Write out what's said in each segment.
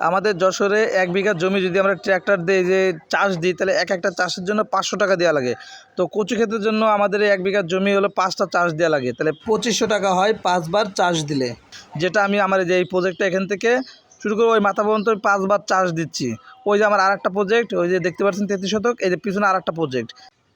আমাদের যশোরে এক বিঘা জমি যদি আমরা ট্র্যাক্টর দিয়ে যে চাষ দিই, তাহলে এক একটা চাষের জন্য পাঁচশো টাকা দেওয়া লাগে। তো কচু ক্ষেতের জন্য আমাদের এক বিঘা জমি হলো পাঁচটা চাষ দেওয়া লাগে। তাহলে পঁচিশশো টাকা হয় পাঁচবার চাষ দিলে। যেটা আমি আমার যে এই প্রজেক্টটা এখান থেকে শুরু করে ওই মাথা পর্যন্ত আমি পাঁচবার চাষ দিচ্ছি। ওই যে আমার আর একটা প্রজেক্ট ওই যে দেখতে পাচ্ছেন তেত্রিশ শতক, এই যে পিছনে আর একটা প্রজেক্ট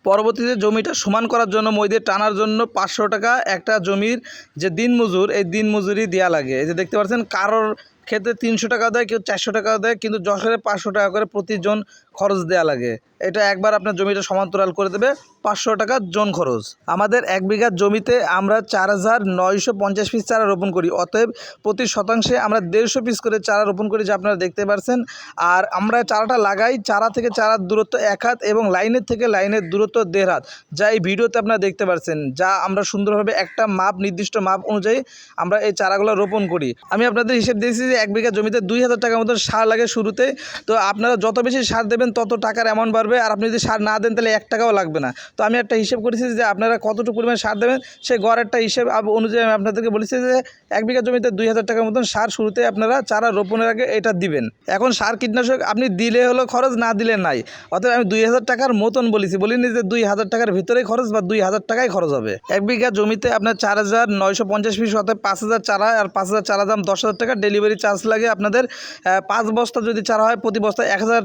পরবর্তীতে জমিটা সমান করার জন্য মই দিয়ে টানার জন্য পাঁচশো টাকা একটা জমির যে দিন মজুর এই দিন মজুরি দেওয়া লাগে। এই যে দেখতে পাচ্ছেন কারোর ক্ষেত্রে তিনশো টাকা দেয়, কেউ চারশো টাকা দেয়, কিন্তু যশোরে পাঁচশো টাকা করে প্রতিজন খরচ দেওয়া লাগে। এটা একবার আপনার জমিটা সমান্তরাল করে দেবে পাঁচশো টাকা জন খরচ। আমাদের এক বিঘা জমিতে আমরা চার হাজার নয়শো পঞ্চাশ পিস চারা রোপণ করি। অতএব প্রতি শতাংশে আমরা দেড়শো পিস করে চারা রোপণ করি, যা আপনারা দেখতে পারছেন। আর আমরা চারাটা লাগাই, চারা থেকে চারার দূরত্ব এক হাত এবং লাইনের থেকে লাইনের দূরত্ব দেড় হাত। যা এই ভিডিওতে আপনারা দেখতে পারছেন, যা আমরা সুন্দরভাবে একটা মাপ, নির্দিষ্ট মাপ অনুযায়ী আমরা এই চারাগুলো রোপণ করি। আমি আপনাদের হিসেব দিয়েছি যে এক বিঘা জমিতে দুই হাজার টাকার মতো সার লাগে শুরুতে। তো আপনারা যত বেশি সার দেবেন, তত টাকার অ্যামাউন্ট বাড়বে। আর আপনি যদি সার না দেন, তাহলে এক টাকাও লাগবে না। তো আমি একটা হিসেব করেছি যে আপনারা কতটুকু পরিমাণ সার দেবেন, সেই গড় একটা হিসেব অনুযায়ী আমি আপনাদেরকে বলেছি যে এক বিঘা জমিতে দুই হাজার টাকার মতন সার শুরুতে আপনারা চারা রোপণের আগে এটা দিবেন। এখন সার কীটনাশক আপনি দিলে হলো খরচ, না দিলে নাই। অতএব আমি দুই হাজার টাকার মতন বলেছি, বলিনি যে দুই হাজার টাকার ভিতরেই খরচ বা দুই হাজার টাকাই খরচ হবে। এক বিঘা জমিতে আপনার চার হাজার নয়শো পঞ্চাশ পিস অর্থাৎ পাঁচ হাজার চারা, আর পাঁচ হাজার চারা দাম দশ হাজার টাকা ডেলিভারি চার্জ লাগে আপনাদের পাঁচ বস্তা যদি চারা হয়, প্রতি বস্তায় এক হাজার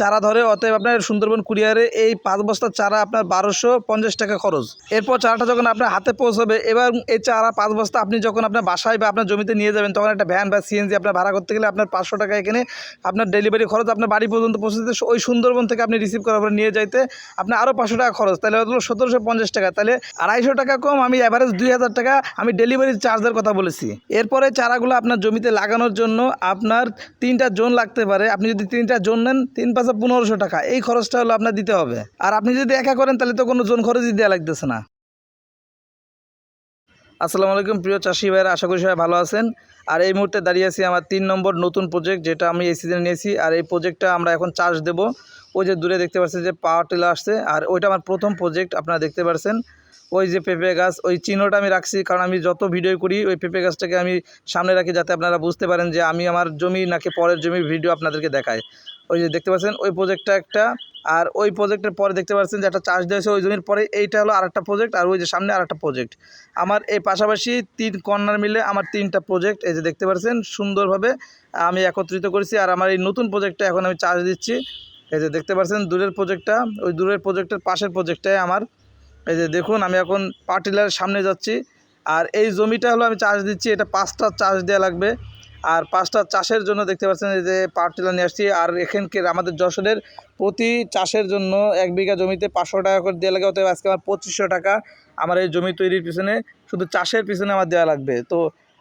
চারা ধরে। অতএব আপনার সুন্দরবন কুরিয়ারে এই পাঁচ বস্তা চারা আপনার বারোশো পঞ্চাশ টাকা খরচ। এরপর চারাটা যখন আপনার হাতে পৌঁছবে, এবার এই চারা পাঁচ বস্তা আপনি যখন আপনার বাসায় বা আপনার জমিতে নিয়ে যাবেন, তখন একটা ভ্যান বা সিএনজি আপনার ভাড়া করতে গেলে আপনার পাঁচশো টাকা এখানে আপনার ডেলিভারি খরচ আপনার বাড়ি পর্যন্ত পৌঁছতে ওই সুন্দরবন থেকে আপনি রিসিভ করার পরে নিয়ে যাইতে আপনার আরও পাঁচশো টাকা খরচ। তাহলে হলো সতেরোশো পঞ্চাশ টাকা। তাহলে আড়াইশো টাকা কম, আমি অ্যাভারেজ দুই হাজার টাকা আমি ডেলিভারি চার্জের কথা বলেছি। এরপরে চারাগুলো আপনার জমিতে লাগানোর জন্য আপনার তিনটা জোন লাগতে পারে। আপনি যদি তিনটা জোন নেন, তিন পাঁচে পনেরোশো টাকা। এই খরচটা হলো আপনার দিতে হবে। আর আপনি যদি একা করেন, তাহলে তো কোনো জোন খরচই দেওয়া লাগতেছে না। আসসালামু আলাইকুম প্রিয় চাষি ভাইয়েরা, আশা করি সবাই ভালো আছেন। আর এই মুহূর্তে দাঁড়িয়ে আছি আমার তিন নম্বর নতুন প্রজেক্ট যেটা আমি এই সিজনে নিয়েছি। আর এই প্রজেক্টটা আমরা এখন চাষ দেব। ওই যে দূরে দেখতে পাচ্ছেন যে পাওয়ার টিলার আসছে। আর ওইটা আমার প্রথম প্রজেক্ট আপনারা দেখতে পাচ্ছেন ওই যে পেঁপে গাছ, ওই চিহ্নটা আমি রাখছি। কারণ আমি যত ভিডিও করি, ওই পেঁপে গাছটাকে আমি সামনে রাখি যাতে আপনারা বুঝতে পারেন যে আমি আমার জমি নাকি পরের জমির ভিডিও আপনাদেরকে দেখাই। ওই যে দেখতে পাচ্ছেন, ওই প্রজেক্টটা একটা আর ওই প্রজেক্টের পরে দেখতে পাচ্ছেন যে একটা চাষ দিয়েছে ওই জমির পরে এইটা হলো আরেকটা প্রজেক্ট আর ওই যে সামনে আরেকটা প্রজেক্ট আমার এই পাশাপাশি তিন কর্নার মিলে আমার তিনটা প্রজেক্ট এই যে দেখতে পাচ্ছেন সুন্দরভাবে আমি একত্রিত করেছি আর আমার এই নতুন প্রজেক্টটা এখন আমি চার্জ দিচ্ছি। এই যে দেখতে পাচ্ছেন দূরের প্রজেক্টটা ওই দূরের প্রজেক্টের পাশের প্রজেক্টটাই আমার। এই যে দেখুন আমি এখন পার্টিলারের সামনে যাচ্ছি আর এই জমিটা হলো আমি চার্জ দিচ্ছি, এটা পাঁচটা চার্জ দেওয়া লাগবে। আর পাঁচটা চাষের জন্য দেখতে পাচ্ছেন যে পাওয়ার টিলার নিয়ে আসছি। আর এখানকার আমাদের যশোরের প্রতি চাষের জন্য এক বিঘা জমিতে পাঁচশো টাকা করে দেওয়া লাগে, অতএব আজকে আমার পঁচিশশো টাকা আমার এই জমি তৈরির পিছনে, শুধু চাষের পিছনে আমার দেওয়া লাগবে। তো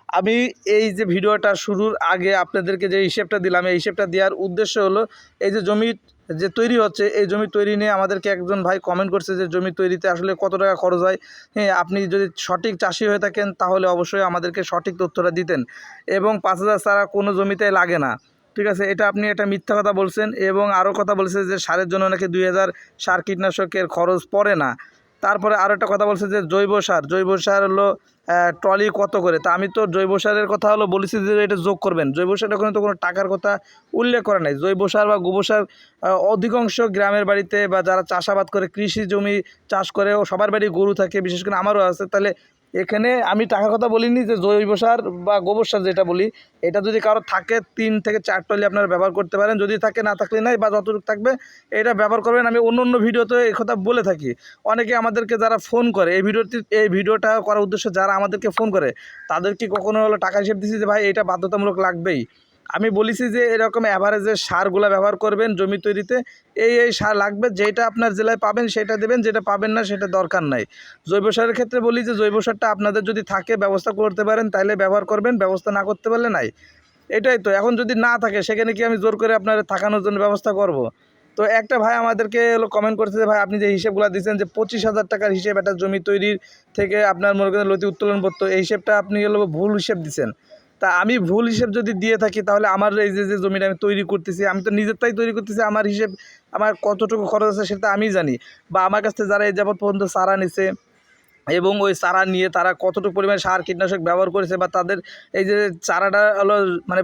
আমি এই যে ভিডিওটা শুরুর আগে আপনাদেরকে যে হিসেবটা দিলাম, এই হিসেবটা দেওয়ার উদ্দেশ্য হলো, এই যে জমি যে তৈরি হচ্ছে, এই জমি তৈরি নিয়ে আমাদেরকে একজন ভাই কমেন্ট করছে যে জমি তৈরিতে আসলে কত টাকা খরচ হয়। হ্যাঁ আপনি যদি সঠিক চাষি হয়ে থাকেন, তাহলে অবশ্যই আমাদেরকে সঠিক তথ্যটা দিতেন এবং পাঁচ হাজার ছাড়া কোনো জমিতে লাগে না। ঠিক আছে, এটা আপনি একটা মিথ্যা কথা বলছেন এবং আরও কথা বলছে যে সারের জন্য নাকি দুই হাজার সার কীটনাশকের খরচ পড়ে না। তারপরে আরও একটা কথা বলছে যে জৈব সার জৈব সার হলো ট্রলি কত করে? তা আমি তো জৈব সারের কথা হলো বলেছি যে এটা যোগ করবেন। জৈব সার ওখানে তো কোনো টাকার কথা উল্লেখ করা নাই। জৈব সার বা গোবর সার অধিকাংশ গ্রামের বাড়িতে বা যারা চাষাবাদ করে, কৃষি জমি চাষ করে, ও সবার বাড়ি গরু থাকে, বিশেষ করে আমারও আছে, তাহলে এখানে আমি টাকার কথা বলিনি যে জৈব সার বা গোবর সার যেটা বলি, এটা যদি কারও থাকে তিন থেকে চার টলি আপনারা ব্যবহার করতে পারেন, যদি থাকে না থাকলে নাই বা যতটুকু থাকবে এটা ব্যবহার করবেন। আমি অন্য অন্য ভিডিওতে এই কথা বলে থাকি। অনেকে আমাদেরকে যারা ফোন করে, এই ভিডিওটি, এই ভিডিওটা করার উদ্দেশ্যে যারা আমাদেরকে ফোন করে তাদেরকে কখনো হলো টাকা হিসেব দিচ্ছি যে ভাই এটা বাধ্যতামূলক লাগবেই? আমি বলেছি যে এরকম অ্যাভারেজের সারগুলো ব্যবহার করবেন জমি তৈরিতে, এই এই সার লাগবে যেটা আপনার জেলায় পাবেন সেটা দেবেন, যেটা পাবেন না সেটা দরকার নাই। জৈব সারের ক্ষেত্রে বলি যে জৈব সারটা আপনাদের যদি থাকে, ব্যবস্থা করতে পারেন তাহলে ব্যবহার করবেন, ব্যবস্থা না করতে পারলে নাই। এটাই তো, এখন যদি না থাকে, সেখানে কি আমি জোর করে আপনার থাকানোর জন্য ব্যবস্থা করব। তো একটা ভাই আমাদেরকে হলো কমেন্ট করছে যে, ভাই, আপনি যে হিসেবগুলো দিচ্ছেন যে পঁচিশ হাজার টাকার হিসেব একটা জমি তৈরির থেকে আপনার মনে করেন লতি উত্তোলন করতো এই হিসেবটা আপনি হলো ভুল হিসেব দিচ্ছেন তা আমি ভুল হিসেব যদি দিয়ে থাকি, তাহলে আমার এই যে যে জমিটা আমি তৈরি করতেছি, আমি তো নিজেরটাই তৈরি করতেছি, আমার হিসেব, আমার কতটুকু খরচ আছে সেটা আমি জানি। বা আমার কাছ থেকে যারা এই যাবৎ পর্যন্ত চারা নিছে এবং ওই চারা নিয়ে তারা কতটুকু পরিমাণে সার কীটনাশক ব্যবহার করেছে বা তাদের এই যে চারাটা হলো মানে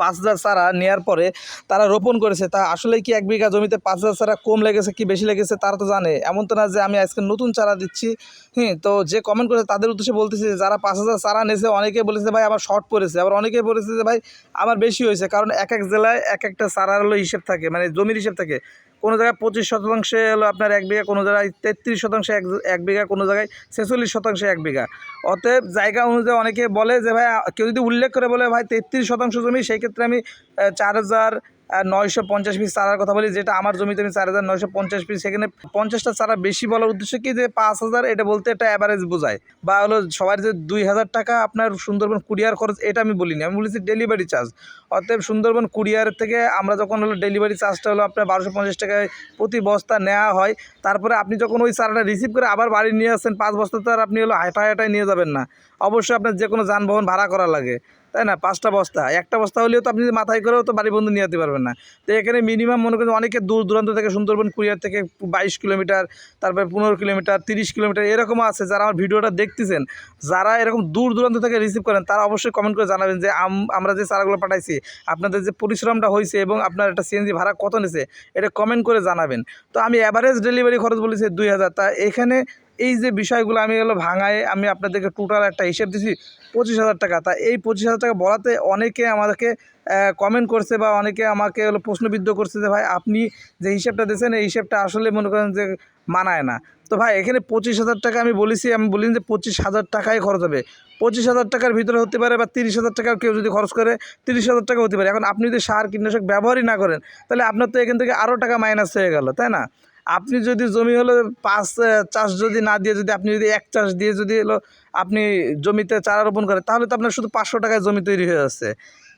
পাঁচ হাজার চারা নেওয়ার পরে তারা রোপণ করেছে, তা আসলে কি এক বিঘা জমিতে পাঁচ হাজার চারা কম লেগেছে কি বেশি লেগেছে তারা তো জানে। এমন তো না যে আমি আজকে নতুন চারা দিচ্ছি হ্যাঁ তো যে কমেন্ট করেছে তাদের উদ্দেশ্যে বলতেছি যারা পাঁচ হাজার চারা নিয়েছে অনেকে বলেছে ভাই আমার শর্ট পড়েছে, আবার অনেকে বলেছে যে ভাই আমার বেশি হয়েছে, কারণ এক এক জেলায় এক একটা চারার হলো হিসেব থাকে মানে জমির হিসেব থাকে। কোনো জায়গায় পঁচিশ শতাংশে হলো আপনার এক বিঘা, কোনো জায়গায় তেত্রিশ শতাংশে এক এক বিঘা, কোনো জায়গায় ছেচল্লিশ শতাংশ এক বিঘা। অতএব জায়গা অনুযায়ী অনেকে বলে যে, ভাই, কেউ যদি উল্লেখ করে বলে, ভাই, তেত্রিশ শতাংশ জমি, সেই ক্ষেত্রে আমি চার হাজার নয়শো পঞ্চাশ পিস চারার কথা বলি, যেটা আমার জমিতে আমি চার হাজার নয়শো পঞ্চাশ পিস সেখানে পঞ্চাশটা চারা বেশি বলার উদ্দেশ্য কি যে পাঁচ হাজার, এটা বলতে একটা অ্যাভারেজ বোঝায়। বা হলো সবার যে দুই হাজার টাকা আপনার সুন্দরবন কুরিয়ার খরচ, এটা আমি বলিনি, আমি বলেছি ডেলিভারি চার্জ অতএব সুন্দরবন কুরিয়ার থেকে আমরা যখন হলো ডেলিভারি চার্জটা হলো আপনার বারোশো পঞ্চাশ টাকায় প্রতি বস্তা নেওয়া হয়, তারপরে আপনি যখন ওই চারাটা রিসিভ করে আবার বাড়ি নিয়ে আসছেন পাঁচ বস্তা তো আর আপনি হলো হাঁটায় হাঁটায় নিয়ে যাবেন না। অবশ্যই আপনার যে কোনো যানবাহন ভাড়া করা লাগে। তাই না? পাঁচটা বস্তা। একটা বস্তা হলেও তো আপনি মাথায় করেও তো বাড়ি বন্ধু নিয়ে যেতে পারবেন না। তো এখানে মিনিমাম মনে করেন অনেকে দূর দূরান্ত থেকে সুন্দরবন, কুরিয়ার থেকে বাইশ কিলোমিটার, তারপরে পনেরো কিলোমিটার, তিরিশ কিলোমিটার এরকম আছে যারা আমার ভিডিওটা দেখতেছেন। যারা এরকম দূর দূরান্ত থেকে রিসিভ করেন, তারা অবশ্যই কমেন্ট করে জানাবেন যে আম- আমরা যে চারাগুলো পাঠাইছি, আপনাদের যে পরিশ্রমটা হয়েছে এবং আপনার একটা সিএনজি ভাড়া কত নিছে, এটা কমেন্ট করে জানাবেন। তো আমি অ্যাভারেজ ডেলিভারি খরচ বলেছি দুই হাজার। তা এখানে এই যে বিষয়গুলো আমি হলো ভাঙায় আমি আপনাদেরকে টোটাল একটা হিসেব দিছি, পঁচিশ হাজার টাকা। তা এই পঁচিশ হাজার টাকা বলাতে অনেকে আমাদেরকে কমেন্ট করছে বা অনেকে আমাকে হলো প্রশ্নবিদ্ধ করছে যে, ভাই, আপনি যে হিসেবটা দিয়েছেন, এই হিসেবটা আসলে মনে করেন যে মানায় না। তো ভাই, এখানে পঁচিশ হাজার টাকা আমি বলেছি, আমি বলিনি যে পঁচিশ হাজার টাকাই খরচ হবে। পঁচিশ হাজার টাকার ভিতরে হতে পারে বা তিরিশ হাজার টাকা কেউ যদি খরচ করে, তিরিশ হাজার টাকা হতে পারে। এখন আপনি যদি সার কীটনাশক ব্যবহারই না করেন, তাহলে আপনার তো এখান থেকে আরও টাকা মাইনাস হয়ে গেল, তাই না? আপনি যদি জমি হলো পাঁচ চাষ যদি না দিয়ে যদি আপনি যদি এক চাষ দিয়ে যদি হলো আপনি জমিতে চারা রোপণ করেন, তাহলে তো আপনার শুধু পাঁচশো টাকায় জমি তৈরি হয়ে যাচ্ছে।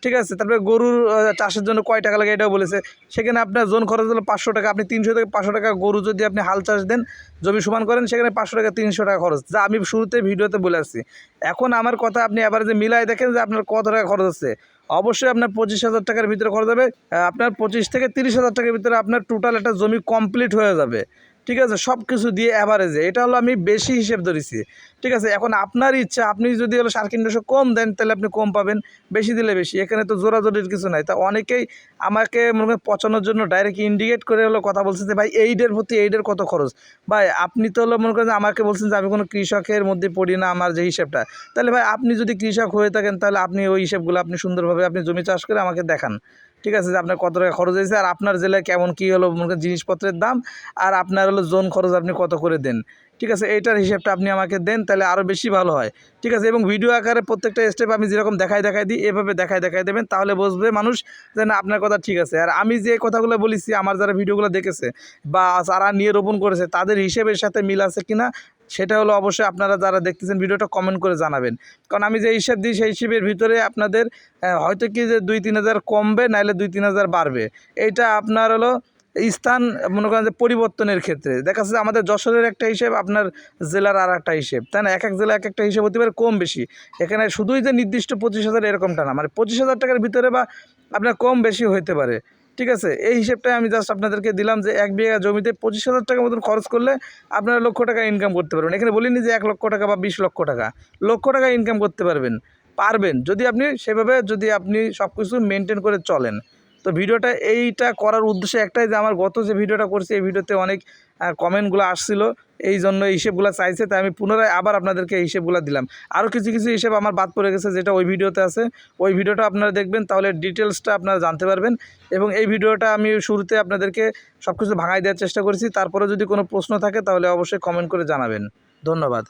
ঠিক আছে? তারপরে গরুর চাষের জন্য কয় টাকা লাগে এটাও বলেছে। সেখানে আপনার জোন খরচ হলো পাঁচশো টাকা। আপনি তিনশো থেকে পাঁচশো টাকা গরু যদি আপনি হাল চাষ দেন, জমি সমান করেন, সেখানে পাঁচশো টাকা, তিনশো টাকা খরচ। যা আমি শুরুতে ভিডিওতে বলে আসছি। এখন আমার কথা আপনি এবারে যে মিলাই দেখেন যে আপনার কত টাকা খরচ হচ্ছে। অবশ্যই আপনার পঁচিশ হাজার টাকার ভিতরে খরচ হবে। আপনার পঁচিশ থেকে তিরিশ হাজার টাকার ভিতরে আপনার টোটাল একটা জমি কমপ্লিট হয়ে যাবে। ঠিক আছে? সব কিছু দিয়ে অ্যাভারেজে এটা হলো আমি বেশি হিসেব ধরেছি। ঠিক আছে? এখন আপনার ইচ্ছা, আপনি যদি হলো সার কম দেন, তাহলে আপনি কম পাবেন। বেশি দিলে বেশি। এখানে তো জোরাজোরির কিছু নাই। তা অনেকেই আমাকে মনে করেন পচানোর জন্য ডাইরেক্ট ইন্ডিকেট করে হলো কথা বলছে যে, ভাই, এইডের প্রতি এইডের কত খরচ? ভাই, আপনি তো হলো মনে করেন আমাকে বলছেন যে, আমি কোনো কৃষকের মধ্যে পড়ি না আমার যে হিসেবটা। তাহলে ভাই, আপনি যদি কৃষক হয়ে থাকেন, তাহলে আপনি ওই হিসেবগুলো আপনি সুন্দরভাবে আপনি জমি চাষ করে আমাকে দেখান। ঠিক আছে, যে আপনার কত টাকা খরচ হয়েছে আর আপনার জেলায় কেমন কী হলো জিনিসপত্রের দাম আর আপনার হলো জোন খরচ আপনি কত করে দেন। ঠিক আছে, এইটার হিসেবটা আপনি আমাকে দেন, তাহলে আরও বেশি ভালো হয়। ঠিক আছে, এবং ভিডিও আকারে প্রত্যেকটা স্টেপ আমি যেরকম দেখাই দেখাই দিই, এভাবে দেখাই দেখাই দেবেন, তাহলে বুঝবে মানুষ যে না, আপনার কথা ঠিক আছে। আর আমি যে কথাগুলো বলেছি, আমার যারা ভিডিওগুলো দেখেছে বা যারা নিয়ে রোপণ করেছে, তাদের হিসেবের সাথে মিল আছে কিনা সেটা হলো অবশ্যই আপনারা যারা দেখতেছেন ভিডিওটা কমেন্ট করে জানাবেন। কারণ আমি যে হিসাব দিই, সেই হিসেবের ভিতরে আপনাদের হয়তো কি যে দুই তিন হাজার কমবে নাহলে দুই তিন হাজার বাড়বে। এইটা আপনার হলো স্থান, মনে করেন যে পরিবর্তনের ক্ষেত্রে। দেখা যাচ্ছে আমাদের যশোরের একটা হিসেব, আপনার জেলার আর একটা হিসেব। তাই না? এক এক জেলা এক একটা হিসেব হতে পারে কম বেশি। এখানে শুধুই যে নির্দিষ্ট পঁচিশ হাজার এরকমটা না। মানে পঁচিশ হাজার টাকার ভিতরে বা আপনার কম বেশি হতে পারে। ঠিক আছে? এই হিসেবটাই আমি জাস্ট আপনাদেরকে দিলাম যে এক বিঘা জমিতে পঁচিশ হাজার টাকার মতন খরচ করলে আপনারা লক্ষ টাকা ইনকাম করতে পারবেন। এখানে বলিনি যে এক লক্ষ টাকা বা বিশ লক্ষ টাকা। লক্ষ টাকা ইনকাম করতে পারবেন। পারবেন। যদি আপনি সেভাবে যদি আপনি সব কিছু মেনটেন করে চলেন। তো ভিডিওটা এইটা করার উদ্দেশ্য একটাই যে আমার গত যে ভিডিওটা করছি, এই ভিডিওতে অনেক কমেন্টগুলো আসছিল। এই জন্য হিসেবগুলো চাইছে, তাই আমি পুনরায় আবার আপনাদেরকে হিসেবগুলো দিলাম। আরও কিছু কিছু হিসেব আমার বাদ পড়ে গেছে, যেটা ওই ভিডিওতে আছে। ওই ভিডিওটা আপনারা দেখবেন, তাহলে ডিটেলসটা আপনারা জানতে পারবেন। এবং এই ভিডিওটা আমি শুরুতে আপনাদেরকে সব কিছু ভাঙাই দেওয়ার চেষ্টা করেছি। তারপরে যদি কোনো প্রশ্ন থাকে, তাহলে অবশ্যই কমেন্ট করে জানাবেন। ধন্যবাদ।